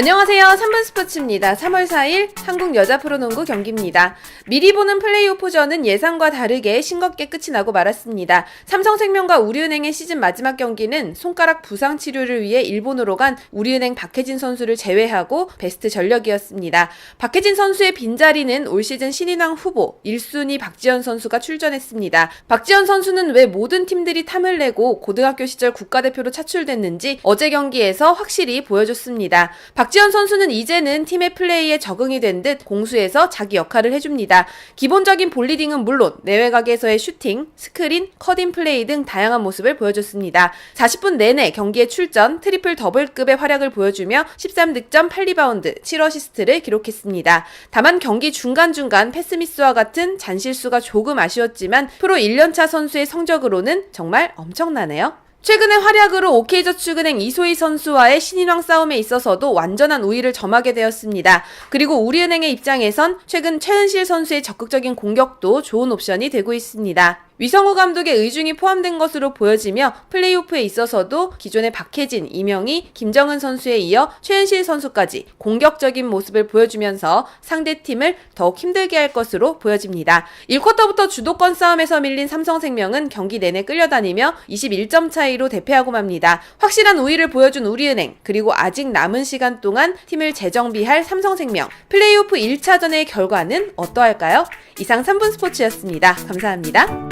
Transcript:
안녕하세요. 3분 스포츠입니다. 3월 4일 한국 여자 프로농구 경기입니다. 미리 보는 플레이오프전은 예상과 다르게 싱겁게 끝이 나고 말았습니다. 삼성생명과 우리은행의 시즌 마지막 경기는 손가락 부상 치료를 위해 일본으로 간 우리은행 박혜진 선수를 제외하고 베스트 전력이었습니다. 박혜진 선수의 빈자리는 올 시즌 신인왕 후보 1순위 박지현 선수가 출전했습니다. 박지현 선수는 왜 모든 팀들이 탐을 내고 고등학교 시절 국가대표로 차출됐는지 어제 경기에서 확실히 보여줬습니다. 박 지현 선수는 이제는 팀의 플레이에 적응이 된 듯 공수에서 자기 역할을 해줍니다. 기본적인 볼리딩은 물론 내외각에서의 슈팅, 스크린, 컷인 플레이 등 다양한 모습을 보여줬습니다. 40분 내내 경기에 출전, 트리플 더블급의 활약을 보여주며 13득점 8리바운드, 7어시스트를 기록했습니다. 다만 경기 중간중간 패스미스와 같은 잔실수가 조금 아쉬웠지만 프로 1년차 선수의 성적으로는 정말 엄청나네요. 최근의 활약으로 OK저축은행 이소희 선수와의 신인왕 싸움에 있어서도 완전한 우위를 점하게 되었습니다. 그리고 우리은행의 입장에선 최근 최은실 선수의 적극적인 공격도 좋은 옵션이 되고 있습니다. 위성우 감독의 의중이 포함된 것으로 보여지며 플레이오프에 있어서도 기존의 박혜진, 이명희, 김정은 선수에 이어 최은실 선수까지 공격적인 모습을 보여주면서 상대팀을 더욱 힘들게 할 것으로 보여집니다. 1쿼터부터 주도권 싸움에서 밀린 삼성생명은 경기 내내 끌려다니며 21점 차이로 대패하고 맙니다. 확실한 우위를 보여준 우리은행, 그리고 아직 남은 시간 동안 팀을 재정비할 삼성생명. 플레이오프 1차전의 결과는 어떠할까요? 이상 3분 스포츠였습니다. 감사합니다.